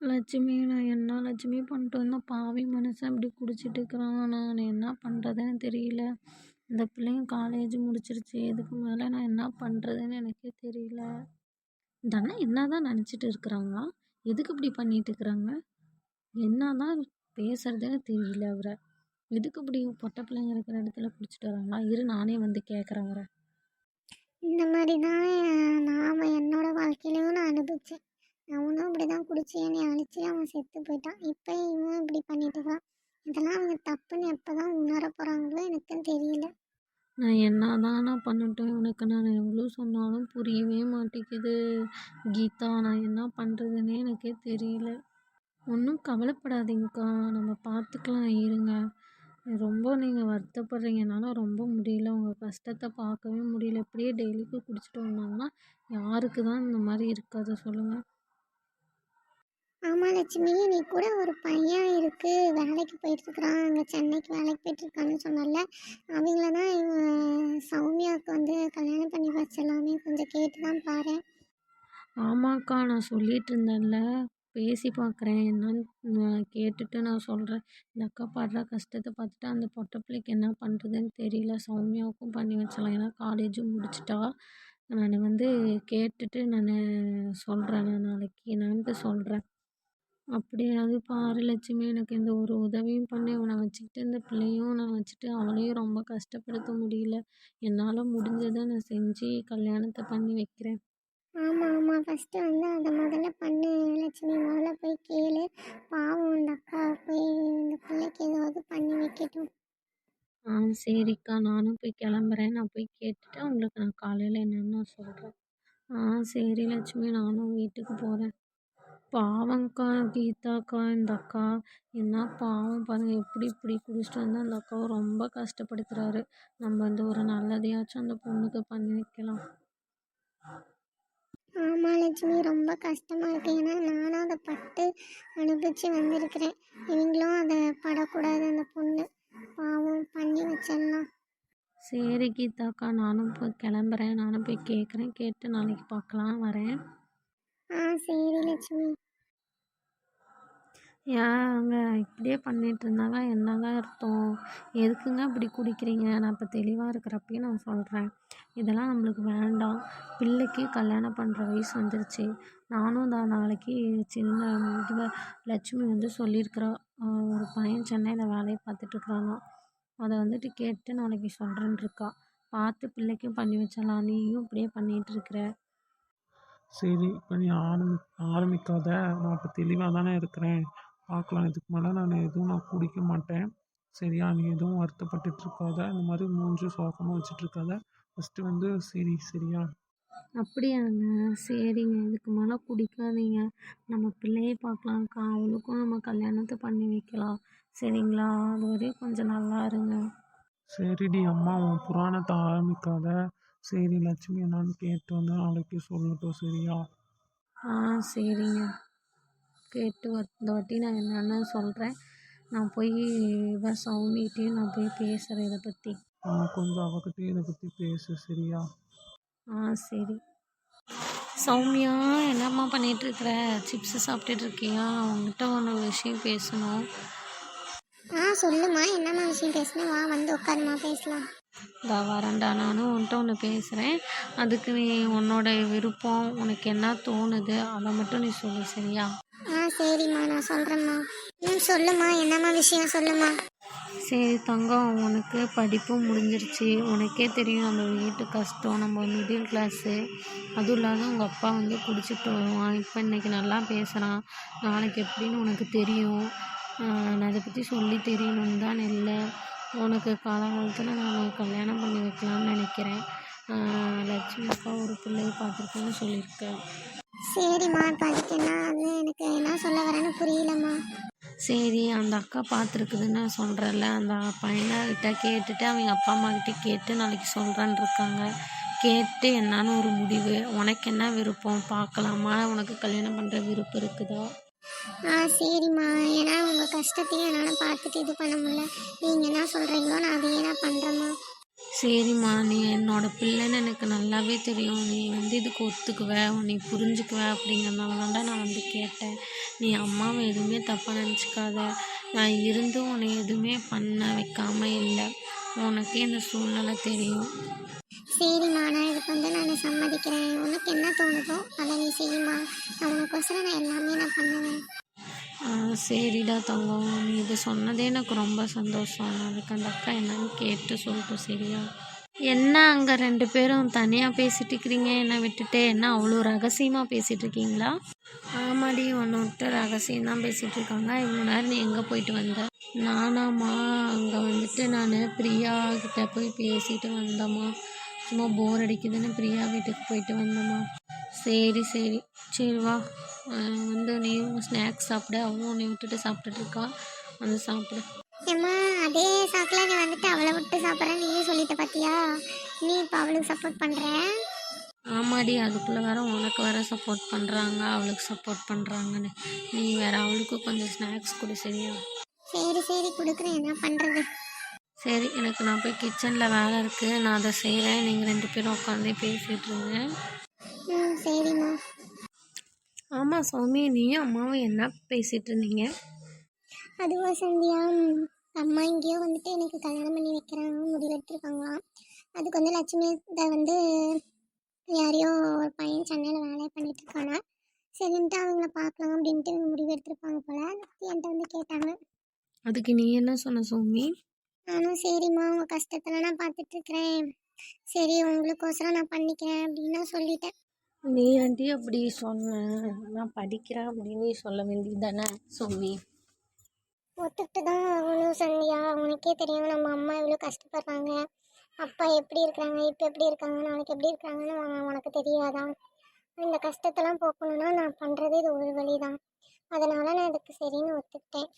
லட்சுமி நான் என்ன லட்சுமி பண்ணிட்டு வந்தேன் பாவி மனுஷன் இப்படி குடிச்சிட்டு இருக்கிறான். நான் என்ன பண்ணுறதுன்னு தெரியல. இந்த பிள்ளையும் காலேஜ் முடிச்சிருச்சு. இதுக்கு மேலே நான் என்ன பண்ணுறதுன்னு எனக்கே தெரியல. இந்த அண்ணா என்ன தான் நினச்சிட்டு இருக்கிறாங்களா எதுக்கு இப்படி பண்ணிட்டு இருக்கிறாங்க? என்ன தான் பேசுறதுன்னு தெரியல அவரை. எதுக்கு இப்படி பொட்டை பிள்ளைங்க இருக்கிற இடத்துல குடிச்சிட்டு வராங்களா? இரு நானே வந்து கேட்குறேன் அவரை. இந்த மாதிரி தான் இப்படி தான் குடிச்சு என்னை அழிச்சு அவன் செத்து போயிட்டான். இப்போ இவன் இப்படி பண்ணிட்டு தான் இதெல்லாம் அவங்க தப்புன்னு எப்போ தான் உணர போகிறாங்களோ எனக்கும் தெரியல. நான் என்ன தானா பண்ணட்டும்? உனக்கு நான் எவ்வளோ சொன்னாலும் புரியவே மாட்டேங்குது. கீதா நான் என்ன பண்ணுறதுன்னே எனக்கே தெரியல. ஒன்றும் கவலைப்படாதீங்கக்கா. நம்ம பார்த்துக்கலாம் இருங்க. ரொம்ப நீங்கள் வருத்தப்படுறீங்க. என்னால் ரொம்ப முடியல. உங்கள் கஷ்டத்தை பார்க்கவே முடியல. இப்படியே டெய்லிக்கும் குடிச்சிட்டு வந்தாங்கன்னா யாருக்கு தான் இந்த மாதிரி இருக்காது சொல்லுங்கள் ஆமாம் லட்சுமி நீ கூட ஒரு பையன் இருக்குது வேலைக்கு போயிட்டுருக்குறான் அங்கே சென்னைக்கு வேலைக்கு போயிட்டுருக்கான்னு சொன்னல அவங்கள தான் இவன் சௌமியாவுக்கு வந்து கல்யாணம் பண்ணி வச்சிடலாமே கொஞ்சம் கேட்டு தான் பாரு ஆமாக்கா நான் சொல்லிட்டு இருந்தேன்ல பேசி பார்க்குறேன் என்னன்னு கேட்டுட்டு நான் சொல்கிறேன் இந்த அக்கா படுற கஷ்டத்தை பார்த்துட்டு அந்த பொட்டை பிள்ளைக்கு என்ன பண்ணுறதுன்னு தெரியல சௌமியாவுக்கும் பண்ணி வச்சிடலாம் ஏன்னா காலேஜும் முடிச்சிட்டா. நான் வந்து கேட்டுட்டு நான் சொல்கிறேன் நான் நாளைக்கு என்னன்ட்டு சொல்கிறேன் அப்படியாவது பாரு லட்சுமி எனக்கு இந்த ஒரு உதவியும் பண்ணி. அவனை வச்சுக்கிட்டு இந்த பிள்ளையும் நான் வச்சுட்டு அவளையும் ரொம்ப கஷ்டப்படுத்த முடியல. என்னால் முடிஞ்சதை நான் செஞ்சு கல்யாணத்தை பண்ணி வைக்கிறேன். ஆமாம் ஆமாம் ஃபஸ்ட்டு வந்து அதை முதல்ல பண்ணு. லட்சுமி முதல்ல போய் கேளு. பாவம் இந்த அக்கா போய் இந்த பிள்ளைக்கு ஏதாவது பண்ணி வைக்கட்டும். ஆ சரிக்கா. நானும் போய் கிளம்புறேன். நான் போய் கேட்டுட்டு உங்களுக்கு நான் காலையில் என்னன்னு நான் சொல்கிறேன் ஆ சரி லட்சுமி. நானும் வீட்டுக்கு போகிறேன் பாவம்க்கா கீதாக்கா இந்த அக்கா. என்ன பாவம் பாருங்க எப்படி இப்படி குடிச்சிட்டு வந்து அந்த அக்காவை ரொம்ப கஷ்டப்படுத்துறாரு. நம்ம வந்து ஒரு நல்லதையாச்சும் அந்த பொண்ணுக்கு பண்ணி வைக்கலாம். ஆமாம் லட்சுமி. ரொம்ப கஷ்டமாக இருக்குது ஏன்னா நானும் அதை பட்டு அனுபவிச்சு வந்திருக்கிறேன். இவங்களும் அதை படக்கூடாது அந்த பொண்ணு. பாவம் பண்ணி வச்சிடலாம். சரி கீதாக்கா. நானும் போய் கிளம்புறேன். நானும் போய் கேட்குறேன் கேட்டு நாளைக்கு பார்க்கலாம் வரேன். ஆ சரி லட்சுமி. ஏங்க இப்படியே பண்ணிட்டு இருந்தாங்க என்னங்க அர்த்தம்? எதுக்குங்க இப்படி குடிக்கிறீங்க? நான் இப்போ தெளிவாக இருக்கிறப்பயே நான் சொல்கிறேன் இதெல்லாம் நம்மளுக்கு வேண்டாம். பிள்ளைக்கு கல்யாணம் பண்ணுற வயசு வந்துருச்சு. நானும் தான் நாளைக்கு சின்ன இவ லட்சுமி வந்து சொல்லியிருக்கிறா. ஒரு பையன் சென்னையில் வேலையை பார்த்துட்ருக்குறானா அதை வந்துட்டு கேட்டு நாளைக்கு சொல்கிறேன்னு இருக்கா. பார்த்து பிள்ளைக்கும் பண்ணி வச்சிடலாம். நீயும் இப்படியே பண்ணிகிட்ருக்குற சரி இப்போ நீ ஆரம்பி ஆரம்பிக்காத. நான் இப்போ தெளிவாக தானே இருக்கிறேன். பார்க்கலாம். இதுக்கு மேலே நான் எதுவும் நான் குடிக்க மாட்டேன். சரியா நீ எதுவும் வருத்தப்பட்டுட்டு இருக்காத இந்த மாதிரி மூஞ்சி சோகமாக வச்சுட்டு இருக்காத ஃபஸ்ட்டு வந்து சரி சரியா? அப்படியாங்க. சரிங்க. இதுக்கு மேலே குடிக்காதீங்க. நம்ம பிள்ளையை பார்க்கலாம்க்கா அவளுக்கும் நம்ம கல்யாணத்தை பண்ணி வைக்கலாம். சரிங்களா? அது வரையும் கொஞ்சம் நல்லா இருங்க. சரிடி அம்மா உன் புராணத்தை ஆரம்பிக்காத. சரி லட்சுமி என்னான்னு கேட்டு வந்து நாளைக்கு சொல்லட்டும். சரியா? ஆ சரிங்க. கேட்டு இந்த வாட்டி நான் என்னென்னு சொல்கிறேன் நான் போய் இவ சௌமிகிட்டையும் நான் போய் பேசுகிறேன் இதை பற்றி ஆ, கொஞ்சம் அவகிட்டயும் இதை பற்றி பேசு சரியா? ஆ சரி. சௌமியா என்னம்மா பண்ணிட்டு இருக்கிற சிப்ஸு சாப்பிட்டுட்டு இருக்கியா உங்ககிட்ட ஒன்று விஷயம் பேசணும். ஆ சொல்லுமா என்னம்மா விஷயம் பேசுனேன் வா வந்து உட்காருமா பேசலாம். இதா வரேன்டா. நானும் உன்கிட்ட ஒன்று பேசுகிறேன் அதுக்கு நீ உன்னோட விருப்பம் உனக்கு என்ன தோணுது அதை மட்டும் நீ சொல்லு சரியா? சரிம்மா நான் சொல்கிறேம்மா ம் சொல்லுமா என்னம்மா விஷயம் சொல்லுமா சரி தங்கம் உனக்கு படிப்பும் முடிஞ்சிருச்சு. உனக்கே தெரியும் நம்ம வீட்டு கஷ்டம் நம்ம மிடில் கிளாஸு அதுவும் இல்லாத உங்கள் அப்பா வந்து குடிச்சிட்டு வருவான். இப்போ இன்னைக்கு நல்லா பேசுகிறான் நாளைக்கு எப்படின்னு உனக்கு தெரியும். நான் அதை பற்றி சொல்லி தெரியணும்னு தான் இல்லை. உனக்கு காலகாலத்தில் நான் கல்யாணம் பண்ணி வைக்கலாம்னு நினைக்கிறேன். லட்சுமி அக்கா ஒரு பிள்ளையை பார்த்துருக்கேன்னு சொல்லியிருக்கேன். சரிம்மா இப்போ அதுக்கு என்ன அது எனக்கு என்ன சொல்ல வரேன்னு புரியலம்மா. சரி அந்த அக்கா பார்த்துருக்குதுன்னு நான் சொல்கிறேன்ல அந்த பையன்கிட்ட கேட்டுட்டு அவங்க அப்பா அம்மா கிட்ட கேட்டு நாளைக்கு சொல்கிறேன்னு இருக்காங்க. கேட்டு என்னான்னு ஒரு முடிவு. உனக்கு என்ன விருப்பம்? பார்க்கலாமா உனக்கு கல்யாணம் பண்ணுற விருப்பம் இருக்குதா? ஆ சரிம்மா. ஏன்னா உங்கள் கஷ்டத்தையும் என்னால் பார்த்துட்டு இது பண்ண முடியல. நீங்கள் என்ன சொல்கிறீங்களோ நான் அதையே நான் பண்ணுறேம்மா சரிம்மா நீ என்னோட பிள்ளைன்னு எனக்கு நல்லாவே தெரியும். நீ வந்து இதுக்கு ஒத்துக்குவ நீ புரிஞ்சுக்குவ அப்படிங்கிறனால தான்டா நான் வந்து கேட்டேன். நீ அம்மாவை எதுவுமே தப்பாக நினச்சிக்காத. நான் இருந்தும் உன்னை எதுவுமே பண்ண வைக்காமல் இல்லை. உனக்கே இந்த சூழ்நிலை தெரியும். சரிம்மா நான் இதுக்கு வந்து நான் சம்மதிக்கிறேன். உனக்கு என்ன தோணுதோ அதை நீ செய்யுமா நான் உனக்கோசரம் நான் எல்லாமே நான் பண்ணுவேன். சரிடா தங்கம். நீ இது சொன்னதே எனக்கு ரொம்ப சந்தோஷம். அதுக்கு அந்த அக்கா என்னன்னு கேட்டு சொல்லிட்டோம் சரியா? என்ன அங்கே ரெண்டு பேரும் தனியாக பேசிட்டு இருக்கிறீங்க? என்னை விட்டுட்டு என்ன அவ்வளோ ரகசியமாக பேசிகிட்டு இருக்கீங்களா? ஆமாடி ஒன்று விட்டு ரகசியம் தான் பேசிகிட்டு இருக்காங்க. இவ்வளோ நேரம் நீ எங்கே போயிட்டு வந்த? நானாம்மா அங்கே வந்துட்டு நான் பிரியா கிட்ட போய் பேசிட்டு வந்தேம்மா. சும்மா போர் அடிக்குதுன்னு பிரியா வீட்டுக்கு போயிட்டு வந்தேம்மா. சரி சரி. சரி வா. வந்து நீயும் ஸ்நாக்ஸ் சாப்பிட அவளும் உன்னை விட்டுட்டு சாப்பிட்டுட்டு இருக்கா. வந்து சாப்பிடு. ஏம்மா அதே சாக்கில் நீ வந்துட்டு அவளை விட்டு சாப்பிட்றேன் நீயும் சொல்லிட்ட பார்த்தியா நீ இப்போ அவளுக்கு சப்போர்ட் பண்ணுற ஆமாடி அதுக்குள்ளே வேற உனக்கு வேற சப்போர்ட் பண்ணுறாங்க அவளுக்கு சப்போர்ட் பண்ணுறாங்கன்னு நீ வேற அவளுக்கு கொஞ்சம் ஸ்நாக்ஸ் கொடு சரியா? சரி சரி கொடுக்குறேன். என்ன பண்ணுறது சரி எனக்கு நான் போய் கிச்சனில் வேலை இருக்குது நான் அதை செய்கிறேன் நீங்கள் ரெண்டு பேரும் உட்காந்தே பேசிகிட்டு இருங்க. ம் சரிம்மா. ஆமாம் சௌமி நீயும் அம்மாவும் என்ன பேசிகிட்டு இருந்தீங்க அதுவா சந்தியா? அம்மா இங்கேயோ வந்துட்டு எனக்கு கல்யாணம் பண்ணி வைக்கிறாங்க முடிவெடுத்துருக்காங்களாம் அதுக்கு வந்து லட்சுமி இதை வந்து யாரையோ ஒரு பையன் சென்னையில் வேலை பண்ணிட்டு இருக்கானா. சரின்ட்டு அவங்கள பார்க்கலாம் அப்படின்ட்டு முடிவு எடுத்திருப்பாங்க போல. என்கிட்ட வந்து கேட்டாங்க. அதுக்கு நீ என்ன சொன்ன சௌமி? நானும் சரிம்மா உங்கள் கஷ்டத்தில் நான் பார்த்துட்ருக்குறேன் சரி உங்களுக்கோசரம் நான் பண்ணிக்கிறேன் அப்படின்னு சொல்லிட்டேன். நீ ஆண்டி அப்படி சொன்ன? நான் படிக்கிறேன் அப்படின்னு நீ சொல்ல வேண்டியது தானே சொல்லி. ஒத்துக்கிட்டு தான் ஆகணும் சந்தியா. உனக்கே தெரியும் நம்ம அம்மா எவ்வளோ கஷ்டப்படுறாங்க. அப்பா எப்படி இருக்கிறாங்க? இப்போ எப்படி இருக்காங்க? நாளைக்கு எப்படி இருக்காங்கன்னு உனக்கு தெரியாதா? இந்த கஷ்டத்தெல்லாம் போக்கணும்னா நான் பண்ணுறது இது ஒரு வழி தான் அதனால் நான் இதுக்கு சரின்னு ஒத்துக்கிட்டேன்.